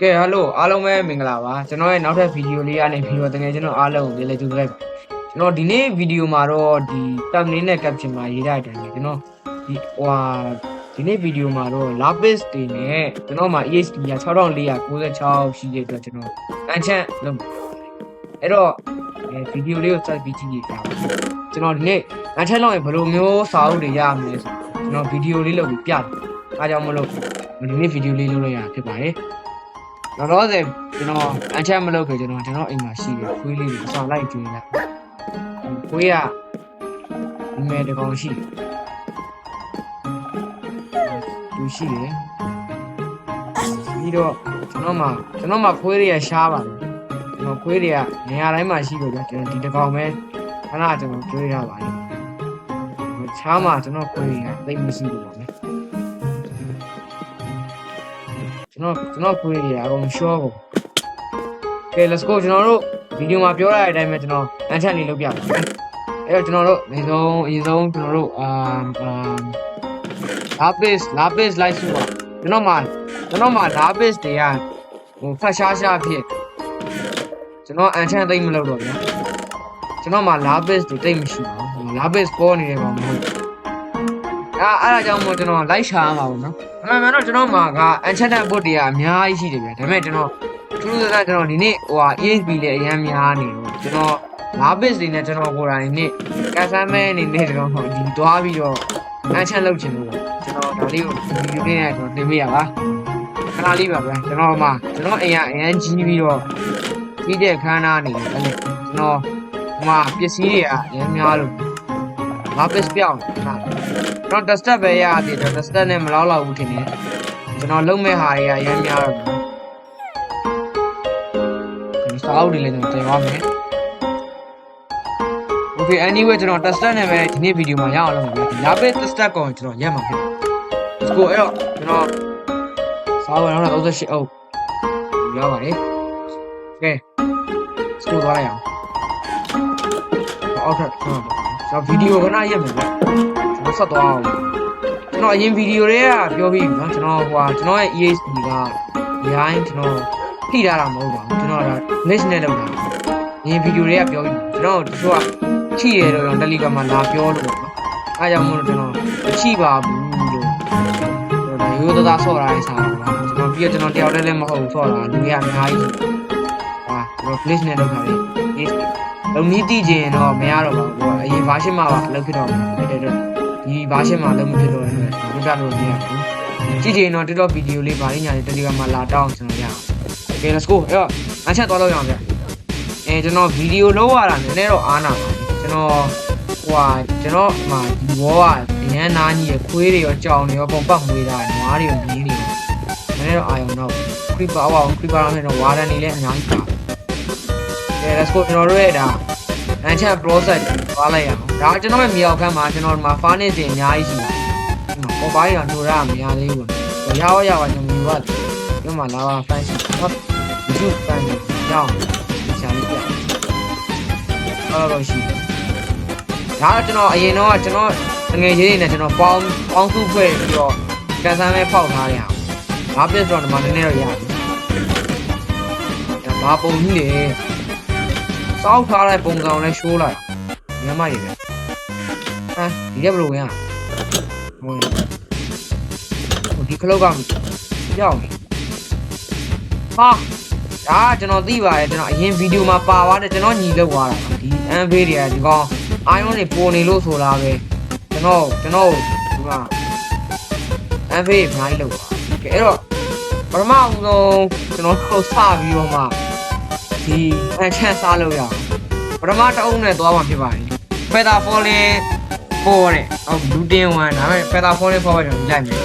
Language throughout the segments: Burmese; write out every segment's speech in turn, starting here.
ကဲဟယ်လိုအားလုံးပဲမင်္ဂလာပါကျွန်တော်ရဲ့နောက်ထပ်ဗီဒီယိုလေးကနေပြီးတော့တကယ်ကျွန်တော်အားလုံးကိုလည်းကြိုဆိုလိုက်ပါကျွန်တော်ဒီနေ့ဗီဒီယိုမှာတော့ဒီ thumbnail နဲ့ caption မှာရေးထားတဲ့အတိုင်းပဲကျွန်တော်ဒီဟွာဒီနေ့ဗီဒီယိုမှာတော့ lapis တွေနဲ့ကျွန်တော်မှာ EHD က6496ရှိတဲ့အတွက်ကျွန်တော်အန်ချန်လုပ်မှာအဲ့တော့အဲဗီဒီယိုလေးကိုစပြီးကြည့်ကြည့်ကြပါကျွန်တော်ဒီနေ့အန်ချန်လောက်ရင်ဘယ်လိုမျိုးစာအုပ်တွေရမလဲဆိုကျွန်တော်ဗီဒီယိုလေးလုပ်ပြီးပြတယ်အားကြောင့်မလို့ဒီနေ့ဗီဒီယိုလေးလုပ်လိုက်ရတာဖြစ်ပါတယ် တော့တော့စေကျွန်တော်အန်ချက်မလုပ်ခင်ကျွန်တော်ကျွန်တော်အိမ်မှာရှိတယ်ခွေးလေးတွေအဆောင်လိုက်ကျွေးလိုက်ခွေးကဒီမဲ့တကောင်ရှိတယ်သူရှိတယ်ပြီးတော့ကျွန်တော်မှကျွန်တော်မှခွေးတွေကရှားပါတယ်ကျွန်တော်ခွေးတွေကနေရာတိုင်းမှာရှိတော့ကြာကျွန်တော်ဒီတကောင်ပဲခဏကျွန်တော်ကျွေးရပါတယ်ချားမှကျွန်တော်ခွေးတွေကသိပ်မရှိဘူးပါ ကျွန်တော်ကျွန်တော်ခွေးတွေအကုန်ရှော့ကုန်ကဲ let's go ကျွန်တော်တို့ဗီဒီယိုမှာပြောရတဲ့အတိုင်းပဲကျွန်တော်အန်ချက်လေးလုပ်ပြပါမယ်အဲ့တော့ကျွန်တော်တို့အရင်ဆုံးအရင်ဆုံးကျွန်တော်တို့အာအာ lapis lapis လိုက်စုပါကျွန်တော်မှာကျွန်တော်မှာ lapis တွေကဟိုဖတ်ရှားရှားဖြစ်ကျွန်တော်အန်ချက်သိမ့်မလုပ်တော့ဗျာကျွန်တော်မှာ lapis တွေတိတ်မရှိပါဘူး lapis ပေါ်နေတယ်ပါမဟုတ် ဘူးအာအဲ့ဒါကြောင့်မို့ကျွန်တော်လိုက်ရှာရမှာပေါ့နော်အမှန်မှန်တော့ကျွန်တော်မှာက enchanted book တွေကအများကြီးရှိတယ်ဗျာဒါပေမဲ့ကျွန်တော်ထူးထူးခြားခြားကျွန်တော်ဒီနေ့ဟိုဟာ ESP လည်းအများများနေတော့ကျွန်တော်5 bits တွေနဲ့ကျွန်တော်ကိုယ်တိုင်နေ့ကဆမ်းမဲအနေနဲ့ကျွန်တော်ဒီသွားပြီးတော့ enchant လုပ်ချင်လို့ကျွန်တော်ဒါလေးကိုဒီလိုလေးနဲ့ကျွန်တော်တင်ပြရပါခဏလေးပါဗျာကျွန်တော်မှကျွန်တော်အိမ်ကအရန်ကြီးပြီးတော့ကြီးတဲ့ခန်းသားနေတယ်အဲ့လေကျွန်တော်ဟိုမှာပစ္စည်းတွေကအများများလို့5 bits ပြောင်းခဏ ကျွန်တော် tester ပဲရသေးတယ် tester နဲ့မလောက်တော့ဘူးထင်တယ်ကျွန်တော်လုံးမဲ့ဟာတွေကအရင်များတော့ဒီစာအုပ်တွေလည်းကျွန်တော်တင်သွားမယ် Okay anyway ကျွန်တော် tester နဲ့ပဲဒီနေ့ဗီဒီယိုမှာရအောင်လုပ်မှာပဲလာပဲ tester ကောင်ကျွန်တော်ရက်မှာဖြစ် Let's go အဲ့တော့ကျွန်တော်စာအုပ်ကတော့38အုပ်ရပါတယ် Okay Let's go သွားလိုက်အောင်အောက်ထပ်ကျွန်တော် ကျွန်တော်ဗီဒီယိုခဏရက်မယ်ပေါ့ကျွန်တော်ဆက်သွားအောင်ကျွန်တော်အရင်ဗီဒီယိုတွေကပြောပြီးနော်ကျွန်တော်ဟိုကျွန်တော်ရဲ့ ESP ကရိုင်းကျွန်တော်ထိထားတာမဟုတ်ပါဘူးကျွန်တော်က national လောက်တာအရင်ဗီဒီယိုတွေကပြောပြီးကျွန်တော်တို့ကချိတယ်တော့ Telegram မှာလာပြောလို့ပေါ့နော်အားကြောင့်မို့လို့ကျွန်တော်ချိပါဘူးလို့ရိုးသားသားဆော့တာလေးစားတော့ကျွန်တော်ပြီးတော့ကျွန်တော်တယောက်တည်းလည်းမဟုတ်ဘူးဆော့တာလူရအများကြီးဟာကျွန်တော် glitch နဲ့လောက်တာလေး ESP လုံနီးတည်ခြင်းတော့မရတော့ပါဘူးပေါ့အရင် version မှာပါလုပ်ဖြစ်တော့တယ်တဲ့တဲ့ဒီ version မှာလုံးမဖြစ်တော့တဲ့အတွက်ကျွန်တော်တို့ပြလို့မရဘူးကြည့်ကြရင်တော့ TikTok video လေးဗာလေးညာလေး Telegram မှာလာတောင်းကျွန်တော်ရအောင် Okay let's go အဲ့တော့အချက်သွားလို့ရအောင်ဗျအဲကျွန်တော် video လောက်ရတာနည်းနည်းတော့အားနာပါကျွန်တော်ဟိုဟာကျွန်တော်မှဒီဘောကအရန်နာကြီးရခွေးတွေရောကြောင်တွေရောပုံပတ်မွေးတာနွားတွေရောမြင်းတွေရောနည်းနည်းတော့အာရုံတော့ creeper အောင် creeper အောင်နဲ့တော့ warden တွေလည်းအများကြီးပါ Okay let's go ကျွန်တော်တို့ရဲ့ဒါအန်ချက် process သွားလိုက်ရအောင်ဒါကျွန်တော်ရဲ့မြေအောက်ခန်းမှာကျွန်တော်ဒီမှာ furnace တွေအများကြီးရှိတယ်ဒီမှာပေါ်ပိုင်းတော့နှိုရမရသေးဘူးပေါ့ရောရပါကျွန်တော်မြင်ပါတယ်ဒီမှာလာပါ fan ရှိဟုတ်ဒီ fan တွေကြောင်းရှာလေးပြအဲ့တော့ရှိတယ်ဒါကကျွန်တော်အရင်တော့ကျွန်တော်ငွေချင်းတွေနဲ့ကျွန်တော်ပေါင်းပေါင်းစုဖွဲ့ပြီးတော့ကန်ဆန်းပဲဖောက်ထားရအောင်ဘာပြစ်တော့ဒီမှာနည်းနည်းတော့ရတယ်ဒါဘာပုံကြီးလေ စောက်ထားတဲ့ပုံစံနဲ့ရှိုးလိုက်ညမရည်ပဲဟာဒီရက်ဘယ်လိုဝင်ရဟိုဟိုဒီခလုတ်ကကြောက်နေဟာဒါကကျွန်တော်သိပါတယ်ကျွန်တော်အရင်ဗီဒီယိုမှာပါသွားတယ်ကျွန်တော်ညီလောက်သွားတာဒီ MV တွေကဒီကောင် iron တွေပေါ်နေလို့ဆိုတာပဲကျွန်တော်ကျွန်တော်ဒီမှာ MV အများကြီးလောက်သွားကဲအဲ့တော့ပထမအောင်ဆုံးကျွန်တော်တို့စပြီးတော့မှ ဒီအချမ်းစားလို့ရအောင်ပထမတစ်အုပ်နဲ့သွားမှဖြစ်ပါတယ် feather falling ပေါ်တယ်ဟုတ်လူတင်ဝင်ဒါပေမဲ့ feather falling ပေါ်ပဲကျွန်တော်ကြိုက်မယ်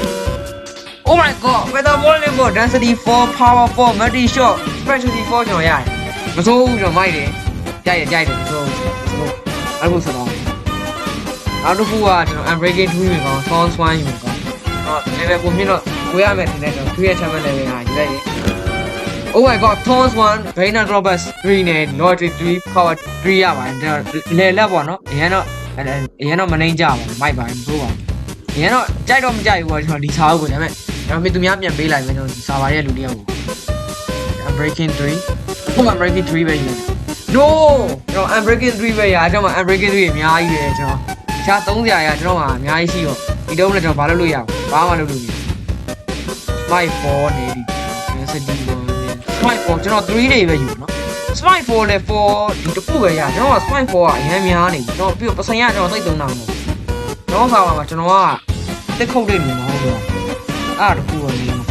Oh my god feather falling ပေါ် density 4 power 4 multi shot specialty 4ကျွန်တော်ရတယ်မစိုးဘူးကျွန်တော်မိုက်တယ်ကြိုက်တယ်ကြိုက်တယ်မစိုးဘူးအဲ့လိုဆိုတော့နောက်တစ်ခုကကျွန်တော် unbreaking 2ယူကောင်း sound swan ယူကောင်းတော့ level ပုံမြင့်တော့ကိုရမယ်ထင်တယ်ကျွန်တော်2ရဲ့ champion level ဟာယူလိုက်ရင် Oh my god Thorns 1 Vaina Dropbus 3နဲ့ Lottery 3 Power 3ရပါတယ်လေလက်ပေါ့နော်အရင်တော့အရင်တော့မနှိမ့်ကြပါဘူးမိုက်ပါဘူးဘိုးပါအရင်တော့ကြိုက်တော့မကြိုက်ဘူးပေါ့ကျွန်တော်ဒီစာအုပ်ကိုဒါပေမဲ့ကျွန်တော်မေသူများပြန်ပေးလိုက်မယ်ကျွန်တော်ဒီစာပါရဲ့လူတယောက်ကို unbreaking 3ဟိုမှာ unbreaking 3ပဲယူလိုက် no ကျွန်တော် unbreaking 3ပဲရကျွန်တော် unbreaking 3အများကြီးပဲကျွန်တော်ရှား30ရာရကျွန်တော်မှာအများကြီးရှိတော့ဒီတော့လည်းကျွန်တော်ဘာလုပ်လို့ရအောင်ဘာမှလုပ်လို့မရ Smite 4နေဒီ density 1နဲ့ Smite 4ကျွန်တော်3တွေပဲယူနော် Smite 4နဲ့4ဒီတစ်ခုပဲရကျွန်တော်က Smite 4ကအရင်များနေပြီကျွန်တော်ပြီးတော့ပစံရကျွန်တော်သိသုံးတာမဟုတ်ဘူးကျွန်တော်ဆောင်မှာကျွန်တော်ကတက်ခုတ်တဲ့လူမဟုတ်တော့အဲ့ဒါတစ်ခုပဲနေမှာ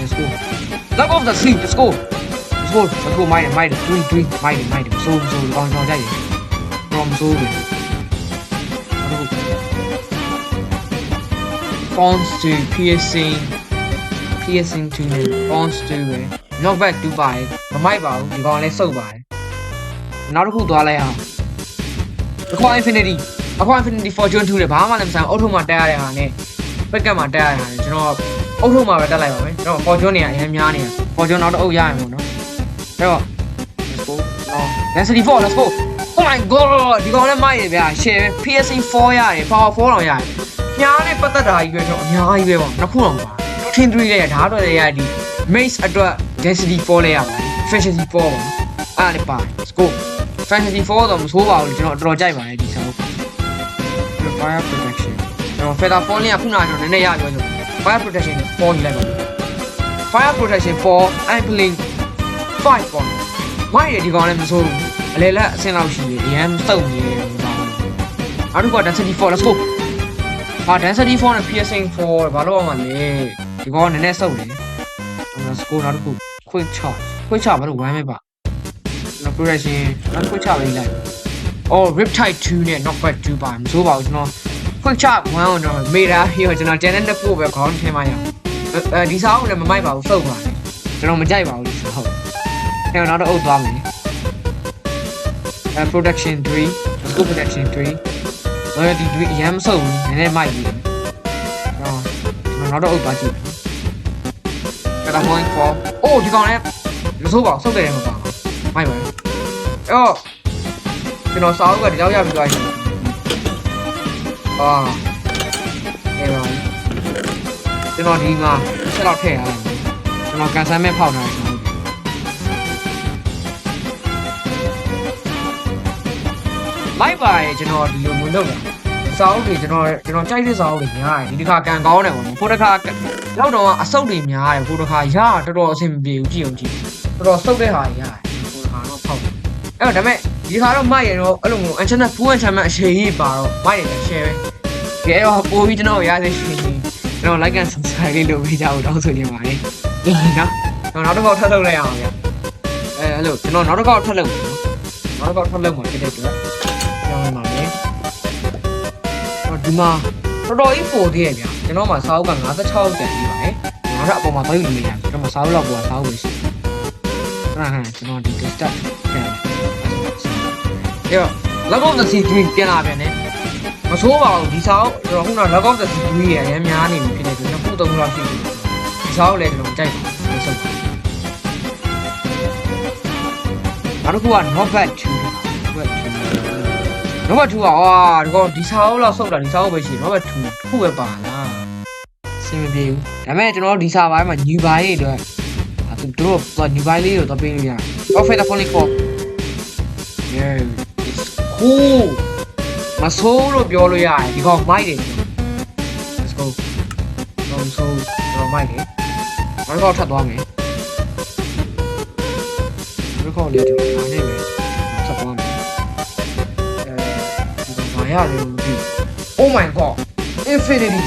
Let's go Lock off the sea let's go Let's go let's go မိုင်းမိုင်း3 3မိုင်းမိုင်းဆိုးဆိုးကောင်းကောင်းကြိုက်ရ from ဆိုးတယ် Fonts to piercing piercing to နဲ့ fonts to ပဲ knock back to ပါတယ်မမိုက်ပါဘူးဒီကောင်လည်းစုပ်ပါတယ်နောက်တစ်ခုသွားလိုက်အောင် Aqua Infinity Aqua Infinity Fortune 2တယ်ဘာမှလည်းမဆိုင်အုတ်ထုံမှာတက်ရတဲ့ဟာနဲ့ပက်ကတ်မှာတက်ရတဲ့ဟာနဲ့ကျွန်တော်အုတ်ထုံမှာပဲတက်လိုက်ပါမယ်ကျွန်တော် Fortune နေရအရင်များနေရ Fortune နောက်တော့အုပ်ရရင်ပေါ့နော်အဲ့တော့ let's go oh density 4 let's go oh my god ဒီကောင်လည်းမိုက်ရဗျာ share PSC 4ရတယ် power 4တောင်ရတယ်ညားနဲ့ပတ်သက်တာကြီးပဲကျွန်တော်အများကြီးပဲပေါ့နှစ်ခုတော့ပါ ထင်း3လည်းရဒါတော့လည်းရဒီ mace အတွက် density 4လည်းရပါတယ် efficiency 4ပေါ့နော်အဲ့ဒါလည်းပါတယ် let's go fantasy 4တော့မဆိုးပါဘူးကျွန်တော်တော်တော်ကြိုက်ပါတယ်ဒီဆောက် fire protection ကျွန်တော် feather fall လေးကခုနကကျွန်တော်နည်းနည်းရပြောဆို fire protection 4ယူလိုက်ပါ fire protection 4 ampling 5ပေါ့မိုက်ရဒီကောင်လည်းမဆိုးဘူးအလေလက်အဆင်းလောက်ရှိတယ်အရန်စုံနေတယ်ဘာလို့နောက်တစ်ခုက density 4 let's go ဟာ density 4နဲ့ piercing 4ဘာလို့အောင်မလဲ ဒီကောင်ကနည်းနည်းစုံနေ let's go နောက်တစ်ခု quick charge quick charge ဘာလို့ဝမ်းမဲပါနော် progression နောက်တစ်ခုချပေးလိုက်။ Oh Riptide 2နဲ့ Knockback 2ပါမစိုးပါဘူးကျွန်တော် quick chop 1အောင်တော့မေတာပြီးတော့ကျွန်တော် channel နှစ်ခုပဲခေါင်းထင်းမရအောင်။အဲဒီစားအောင်လည်းမမိုက်ပါဘူးစုပ်ပါလေ။ကျွန်တော်မကြိုက်ပါဘူးဒီစားဟုတ်။အဲနောက်တော့အုပ်သွားမယ်။အဲ production 3 let's go production 3 loyalty 3အရင်မစုပ်ဘူးနည်းနည်းမိုက်ပြီ။အော်ကျွန်တော်နောက်တော့အုပ်သွားကြည့် မယ်။ကတာ point 4 Oh ဒီကောင်လည်းမစိုးပါဘူးစုပ်တယ်လည်းမပါဘူး။မိုက်ပါလေ။အော်ကျွန်တော်စာအုပ်ကဒီလောက်ရပြီးသွားရင်အာအဲပါကျွန်တော်ဒီမှာဆက်တော့ထည့်ရတယ်ကျွန်တော်ကန်ဆယ်မဲ့ဖောက်ထားတယ်ကျွန်တော်လိုက်ပါရဲ့ကျွန်တော်ဒီလိုမျိုးလုပ်တာ စာအုပ်တွေကျွန်တော်ကျွန်တော်ကြိုက်တဲ့စာအုပ်တွေများတယ်ဒီတစ်ခါကန်ကောင်းတယ်ပေါ့နော်ဖိုတစ်ခါလောက်တော့အဆုတ်တွေများတယ်ဖိုတစ်ခါရတော်တော်အဆင်မပြေဘူးကြည့်အောင်ကြည့်တော်တော်ဆုတ်တဲ့ဟာကြီးရတယ်ဖိုတစ်ခါတော့ဖောက်တယ်အဲ့တော့ဒါပေမဲ့ဒီခါတော့မိုက်ရတော့အဲ့လိုမျိုး enchantment full enchantment အရှိကြီးပါတော့မိုက်ရတယ် share ပဲကဲတော့ပို့ပြီးကျွန်တော်ရသေးရှင်ကျွန်တော် like and subscribe လေးလုပ်ပေးကြဖို့တောင်းဆိုနေပါတယ်နော်ကျွန်တော်နောက်တစ်ခေါက်ထပ်လုပ်လိုက်အောင်ဗျအဲအဲ့လိုကျွန်တော်နောက်တစ်ခေါက်ထပ်လုပ်နောက်တစ်ခေါက်ထပ်လုပ်မှာဖြစ်တဲ့အတွက်ပြောင်းနေပါမယ်ဟော ဒီမှာတော်တော်ကြီးပိုသေးရဲ့ဗျကျွန်တော်မှာစာအုပ်က56ကျန်ပြီးပါတယ်ငါတို့အပေါ်မှာသွားယူလို့ရတယ်ကျွန်တော်မှာစာအုပ်လောက်ပေါ်စာအုပ်ပဲရှိတယ်ခဏခဏကျွန်တော်ဒီ start ပြန်ရော log of the c3 ပြန်လာပြန်တယ်မဆိုးပါဘူးဒီစာအုပ်ကျွန်တော်ခုန log of the c3 ရဲ့အရင်များနေပြီဖြစ်တဲ့အတွက်နှစ်ခုသုံးခုလောက်ရှိပြီဒီစာအုပ်လည်းကျွန်တော်ကြိုက်တယ်ဆက်ဆုပ်နောက်တစ်ခုက notepad 2 notepad 2 notepad 2ကဟာဒီကောင်ဒီစာအုပ်လောက်ဆုပ်တာဒီစာအုပ်ပဲရှိတယ် notepad 2တစ်ခုပဲပါလားစင်မပြေဘူးဒါပေမဲ့ကျွန်တော်ဒီစာပိုင်းမှာ new buy တွေအတွက်အဲသူတို့က new buy လေးကိုတော့ပေးလို့ရတယ် offer the phone for yeah it's cool မဆိုးလို့ပြောလို့ရတယ်ဒီကောင်မိုက်တယ် let's go တော့မဆိုးတော့မိုက်တယ်နောက်တစ်ခေါက်ထပ်သွားမယ်နောက်တစ်ခေါက်လေးတူဒါနဲ့ပဲဆ အဲဒီကောင်ဘာရလဲမသိဘူး Oh my god infinity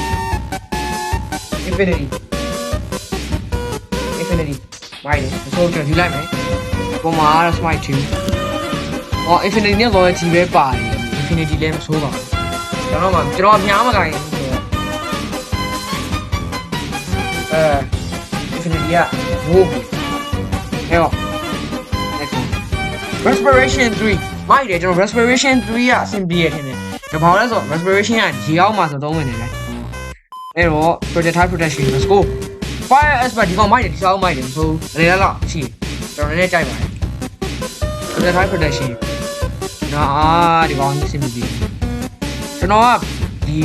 infinity infinity မိုက်တယ်မဆိုးကျွန်တော်ယူလိုက်မယ်ပုံမှာကတော့ smite 2အော် infinity နဲ့ loyalty ပဲပါတယ် infinity လည်းမဆိုးပါဘူးကျွန်တော်မှကျွန်တော်များမကိုင်းဘူးဆိုတော့အဲ infinity က move ဟဲ့ next one respiration 3မိုက်တယ်ကျွန်တော် respiration 3ကအဆင်ပြေတယ်ထင်တယ်ကျွန်တော် ဘာလဲဆိုတော့ respiration ကရေအောက်မှာဆိုသုံးဝင်နေတယ်အဲ့တော့ projectile protection let's go fire expert ဒီကောင်မိုက်တယ်ဒီကောင်မိုက်တယ်ဆိုလေလာလောက်ရှိကျွန်တော်နည်းနည်းကြိုက်ပါတယ် projectile protection နော်ဒီကောင်ကြီးစင်ပြီကျွန်တော်ကဒီ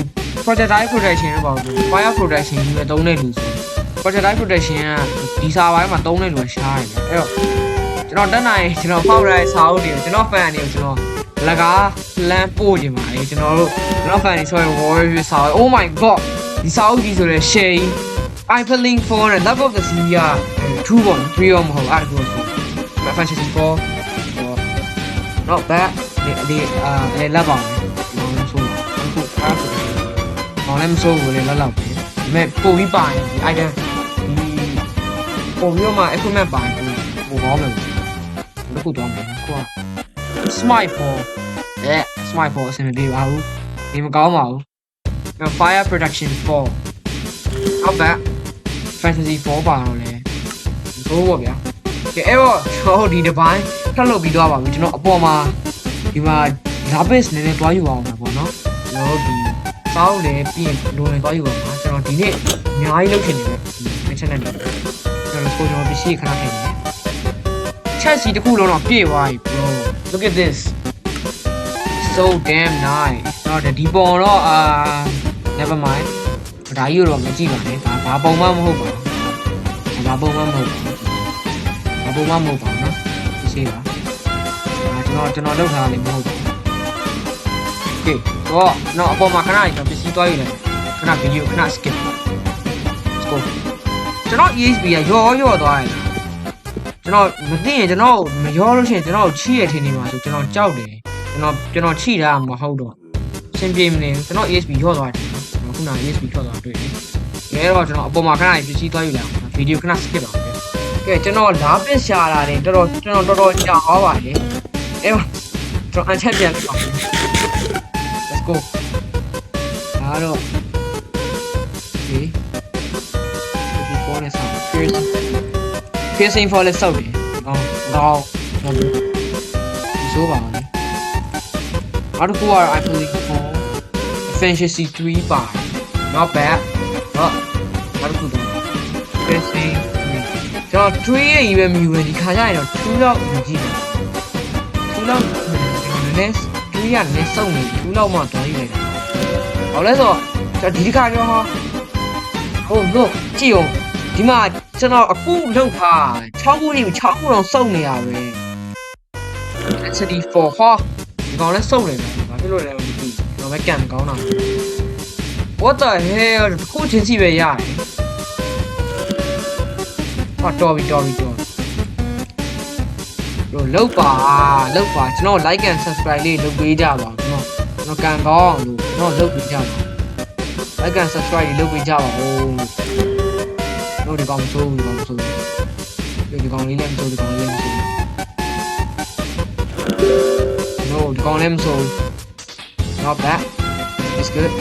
projectile protection လို့ပေါ့ fire protection ကြီးပဲသုံးတဲ့လူဆို projectile protection ကဒီစာပိုင်းမှာသုံးတဲ့လူကရှားတယ်ဗျအဲ့တော့ကျွန်တော်တက်နိုင်ကျွန်တော်ဖောက်ရတဲ့စာအုပ်တွေကိုကျွန်တော် fan တွေကိုကျွန်တော် လကားလမ်းပို့ခြင်းပါလေကျွန်တော်တို့ကျွန်တော် fan တွေဆိုရင် warrior စာအုပ် oh my god ဒီစာအုပ်ကြီးဆိုလဲ share I put link for the love of the sea က2ပေါ့နော်3ရောမဟုတ်အဲ့ဒါကိုဆို fantasy 4ဟော not bad ဒီဒီအာလေလက်ပါမယ်ဒီလိုဆိုအခုအားဆိုမောင်လည်းမဆိုးဘူးလေလက်လောက်ပဲဒါပေမဲ့ပို့ပြီးပါရင်ဒီ item ဒီပုံမျိုးမှာ equipment ပါရင်ပို့ကောင်းမယ်ဘယ်ခုတော့မယ်ကွာ smite for အဲ smite for အဆင်မပြေပါဘူးဒီမကောင်းပါဘူး fire protection 4 not bad fantasy 4ပါတော့လေဘိုးပေါ့ဗျာကဲအဲ့တော့ကျွန်တော်ဒီတစ်ပိုင်းထပ်လုပ်ပြီးတော့ပါပြီကျွန်တော်အပေါ်မှာဒီမှာ lapis နည်းနည်းတွားယူအောင်ပါပေါ့နော်ကျွန်တော်ဒီစောင်းလည်းပြင်လိုရင်တွားယူအောင်ပါကျွန်တော်ဒီနေ့အများကြီးလုပ်ချင်တယ်ပဲချက်နဲ့ကျွန်တော်ကိုကျွန်တော်ပစ္စည်းခဏထည့်နေချက်စီတစ်ခုလုံးတော့ပြည့်သွားပြီ bro look at this so damn nice တော့ဒီပုံတော့အာ never mind ဒါကြီးတော့မကြည့်ပါနဲ့ဒါဘာပုံမှမဟုတ်ပါဘူးဘာပုံမှမဟုတ်ပါဘူးဘာပုံမှမဟုတ်ပါဘူးနော်သိရှိပါဒါကျွန်တော်ကျွန်တော်လုပ်ထားတယ်မဟုတ်ဘူး okay တော့တော့အပေါ်မှာခဏကျွန်တော်ပစ္စည်းတွားယူလိုက်ခဏဗီဒီယိုခဏ skip let's go ကျွန်တော် ESP ကရောရောသွားတယ် ကျွန်တော်မသိရင်ကျွန်တော်မရောလို့ရှိရင်ကျွန်တော်ချိရထင်နေမှာဆိုကျွန်တော်ကြောက်တယ်ကျွန်တော်ကျွန်တော်ချိတာမဟုတ်တော့အဆင်ပြေမနေကျွန်တော် ESP ရောသွားတယ်နော်ကျွန်တော်ခုန ESP ထွက်သွားတွေ့တယ်ရဲတော့ကျွန်တော်အပေါ်မှာခဏပစ္စည်းတွားယူလိုက်အောင်ဗီဒီယိုခဏ skip အောင်ကဲကျွန်တော်လာပစ်ရှာလာတယ်တော်တော်ကျွန်တော်တော်တော်ကြာသွားပါတယ်အဲကျွန်တော်အချက်ပြန်လိုက်ပါ let's go ဒါတော့ okay ဒီပေါ်နေဆောင် piercing piercing for လက်စောက်တယ်အော်တော့ဟုတ်ပြီဒီဆိုပါလေနောက်တစ်ခုကတော့ I believe for efficiency 3 by not bad ဟောနောက်တစ်ခုတော့ piercing 3ကျွန်တော်3ရဲ့ကြီးပဲမြူပဲဒီခါကျရင်တော့2လောက်မြည်ကြည့်တယ်2လောက်ကျွန်တော်နည်းနည်း3ရနည်းစုံနေ2လောက်မှတွားယူလိုက်တာဘာလဲဆိုတော့ကျွန်တော်ဒီတစ်ခါကျတော့ဟုတ်လို့ကြည့်အောင်ဒီမှာ ကျွန်တော်အခုလောက်ထား6ခုကြီး6ခုတော့စုံနေရပဲ density 4ဟာဒီကောင်လဲစုံနေတယ်ဘာဖြစ်လို့လဲမသိဘူးကျွန်တော်ပဲကံကောင်းတာ what the hell တစ်ခုချင်းစီပဲရတယ်ဟာတော်ပြီတော်ပြီတော်တို့လောက်ပါလောက်ပါကျွန်တော် like and subscribe လေးလုပ်ပေးကြပါကျွန်တော်ကျွန်တော်ကံကောင်းအောင်လို့ကျွန်တော်လုပ်ပေးကြပါ like and subscribe လေးလုပ်ပေးကြပါဦး တို့ဒီကောင်မဆိုးဘူးဒီကောင်မဆိုးဘူးဒီကောင်လေးလည်းမဆိုးဒီကောင်လေးလည်းမဆိုး no ဒီကောင်လည်းမဆိုး not bad it's good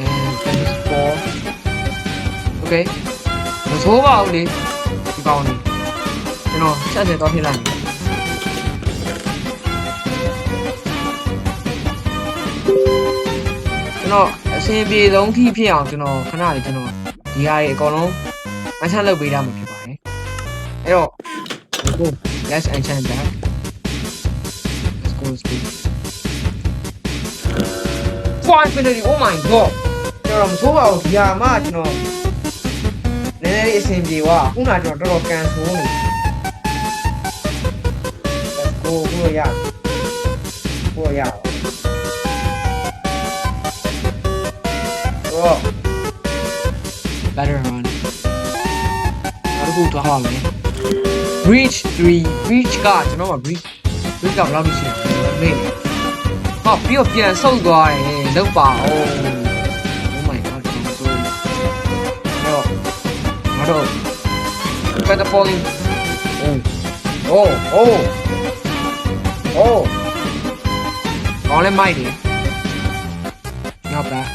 and that is four okay မဆိုးပါဘူးလေဒီကောင်လေးကျွန်တော်ဆက်ဆက်တော့ထည့်လိုက်မယ်ကျွန်တော်အစင်ပြေဆုံးထိဖြစ်အောင်ကျွန်တော်ခဏလေးကျွန်တော် ဒီဟာတွေအကုန်လုံးအချမ်းလုပ်ပေးတာမှာဖြစ်ပါတယ်အဲ့တော့ go let's enchant that let's go let's go finally oh my god ကျွန်တော်မဆိုးပါဘူးဒီဟာမှကျွန်တော်နည်းနည်းလေးအဆင်ပြေသွားခုနကကျွန်တော်တော်တော်ကန်ဆိုးနေ let's go ဘုရားဘုရားတော့ better run နောက်တစ်ခုသွားပါမယ် breach 3 breach ကကျွန်တော်က breach breach ကဘယ်လောက်ရှိလဲမေးဟောပြီးတော့ပြန်ဆုတ်သွားတယ်လောက်ပါဦး oh my god ကျွန်တော်ဆိုတော့မတော့ catapulting oh oh oh oh ကောင်းလဲမိုက်တယ် not bad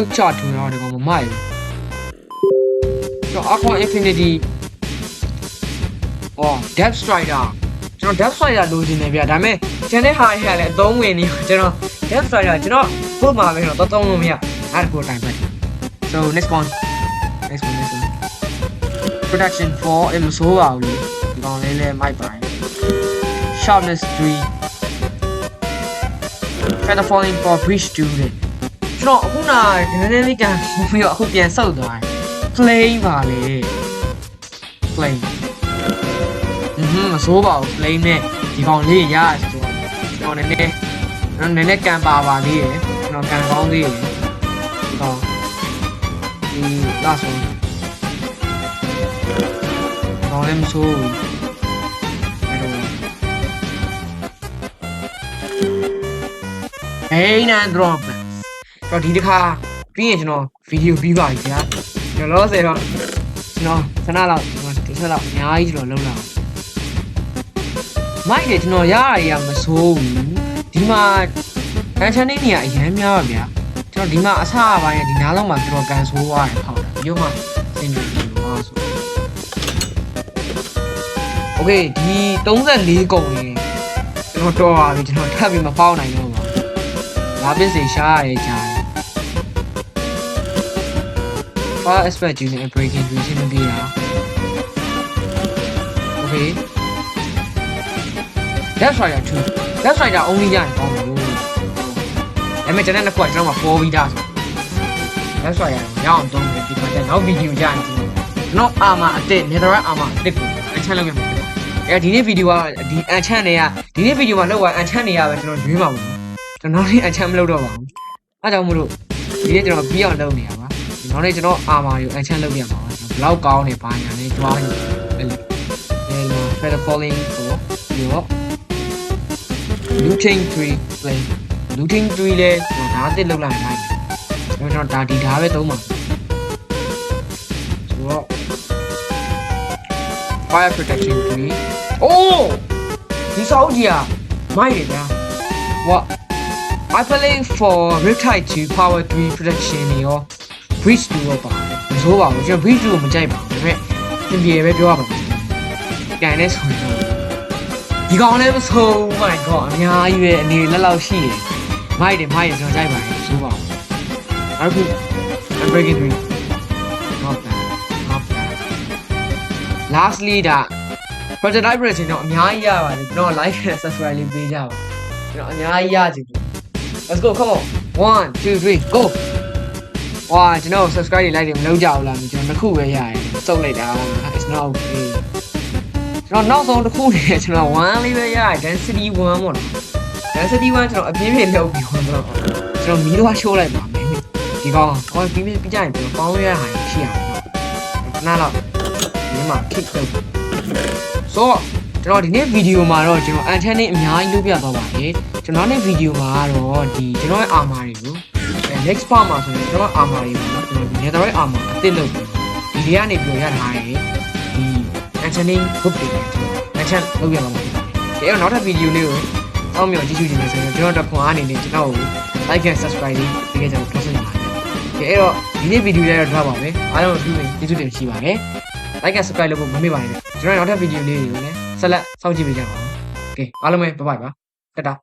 Quick shot ထူတော့ဒီကောင်မမိုက်ဘူးကျွန်တော် aqua infinity အော် depth strider ကျွန်တော် depth strider လိုချင်တယ်ဗျဒါပေမဲ့ကျန်တဲ့ဟာတွေကလည်းအသုံးဝင်နေကျွန်တော် depth strider ကျွန်တော်ဘုတ်မှာပဲတော့သုံးလို့မရအဲ့ဒါကိုတိုင်ပဲ so next one next one next one production 4အမဆိုးပါဘူးလေဒီကောင်လေးလည်းမိုက်ပါတယ် sharpness 3 feather falling for breach student ကျွန်တော်အခုနနည်းနည်းလေးကန်ပြီးတော့အခုပြန်ဆုပ်သွားတယ် plain ပါလေ plain อืมမစိုးပါဘူး plain နဲ့ဒီကောင်လေးရရတယ်ဆိုတော့ကျွန်တော်နည်းနည်းကျွန်တော်နည်းနည်းကန်ပါပါသေးရယ်ကျွန်တော်ကန်ကောင်းသေးရယ်ဒီကောင်ဒီလာဆိုကောင်လည်းမစိုးဘူးအဲ့တော့ဟေးနန် drop တော့ဒီတစ်ခါပြီးရင်ကျွန်တော်ဗီဒီယိုပြီးပါပြီဗျာကျွန်တော်လောဆယ်တော့ကျွန်တော်ခဏလောက်ကျွန်တော်တစ်ချက်လောက်အများကြီးကျွန်တော်လုံးလောက်မိုက်တယ်ကျွန်တော်ရရရမစိုးဘူးဒီမှာကန်ချန်နေနေရအရင်များပါဗျာကျွန်တော်ဒီမှာအဆအပိုင်းဒီနားလုံးမှာကျွန်တော်ကန်ဆိုးသွားတယ်ဟောက်တာပြီးတော့မှသင်ပြီးတော့ဆိုโอเคဒီ34ကုန်ရင်ကျွန်တော်တော်ပါပြီကျွန်တော်ထပ်ပြီးမပေါက်နိုင်တော့ပါငါပစ္စည်းရှားရဲကြား တယ် Fire aspect unit and breaking တွေရှင်းပြတာ Okay That's right 2 That's right only ရရင်ကောင်းတယ်လို့ဒါပေမဲ့ကျွန်တော်နှစ်ခုကကျွန်တော်မှာ4ပြီးသားဆို That's right ရအောင်သုံးတယ်ဒီမှာကျနောက်ဗီဒီယိုကြရင်ဒီနော်အာမအစ်စ် netherite အာမအစ်စ်ကိုအချမ်းလုပ်ရမှာအဲဒီနေ့ဗီဒီယိုကဒီအန်ချမ်းတွေကဒီနေ့ဗီဒီယိုမှာလောက်ကအန်ချမ်းတွေကပဲကျွန်တော်ရွေးမှာပေါ့နော်ကျွန်တော်လည်းအန်ချမ်းမလုပ်တော့ပါဘူးအဲဒါကြောင့်မို့လို့ဒီနေ့ကျွန်တော်ပြီးအောင်လုပ်နေရပါ နောက်နေ့ကျွန်တော်အာမာကိုအန်ချမ်းလုပ်ပြမှာပါဘလောက်ကောင်းနေပါညာနေကြွားနေအဲ့လိုဒီမှာ feather falling ကိုပြီးတော့ looting tree play looting tree လဲကျွန်တော်ဓာတ်တစ်လောက်လိုက်နိုင်တယ်ကျွန်တော်ဒါဒီဓာတ်ပဲသုံးပါဆိုတော့ fire protection tree အိုးဒီစောင်းကြီးอ่ะမိုက်တယ်ဗျာ what I play for Riptide 2 Power 3 Protection နေရော Breach 2တော့ပါမစိုးပါဘူးကျွန်တော် Breach 2ကိုမကြိုက်ပါဘူးဒါပေမဲ့သင်ပြေပဲပြောရပါမယ်ကန်နေဆိုရင်တော့ဒီကောင်လည်းမဆိုး my god အများကြီးပဲအနေလက်လောက်ရှိတယ်မိုက်တယ်မိုက်တယ်ကျွန်တော်ကြိုက်ပါတယ်မဆိုးပါဘူးနောက်တစ်ခု I'm breaking 3 not bad not bad lastly ဒါ project library ကျွန်တော်အများကြီးရပါတယ်ကျွန်တော် like and subscribe လေးပေးကြပါကျွန်တော်အများကြီးရချင်တယ် Let's go come on 1 2 3 go ဝါကျွန်တော် subscribe တွေ like တွေမလုပ်ကြဘူးလားကျွန်တော်တစ်ခုပဲရရင်စုပ်လိုက်တာ it's not okay ကျွန်တော်နောက်ဆုံးတစ်ခုနေကျွန်တော်1လေးပဲရရင် density 1ပေါ့နော် density 1ကျွန်တော်အပြင်းပြင်းလုပ်ပြီးတော့ကျွန်တော်ကျွန်တော်မီးတော့ရှိုးလိုက်ပါမယ်ဒီကောင်ဟောပြီးပြီးကြရင်ကျွန်တော်ပေါင်းရရဟန်ရှိအောင်ခဏလောက်ဒီမှာ kick လုပ်ဆိုတော့ကျွန်တော်ဒီနေ့ဗီဒီယိုမှာတော့ကျွန်တော် antenna အများကြီးလုပ်ပြသွားပါတယ်ကျွန်တော်နေ့ဗီဒီယိုမှာကတော့ဒီကျွန်တော်ရဲ့ armor တွေကို next part မှာဆိုရင်ကျွန်တော် armor တွေပေါ့နော်ကျွန်တော် netherite armor အသစ်လုပ်ပြီးဒီတွေကနေပြောရထားတယ်ဒီ antenna book တွေကျွန်တော် antenna လုပ်ရမှာပါဒီတော့နောက်ထပ်ဗီဒီယိုလေးကိုအောက်မြောက်ကြည့်ရှုကြည့်မယ်ဆိုရင်ကျွန်တော်တို့ခွန်အားအနေနဲ့ကျွန်တော်ကို like and subscribe လေးပေးခဲ့ကြဖို့တောင်းဆိုနေပါတယ်ဒီအဲ့တော့ဒီနေ့ဗီဒီယိုလေးတော့ထားပါမယ်အားလုံးပြုပြီးကျေးဇူးတင်ရှိပါတယ် like and subscribe လုပ်ဖို့မမေ့ပါနဲ့ကျွန်တော်နောက်ထပ်ဗီဒီယိုလေးတွေကိုလည်းဆက်လက်စောင့်ကြည့်ပေးကြပါဦး Okay အားလုံးပဲ bye bye ပါတတာ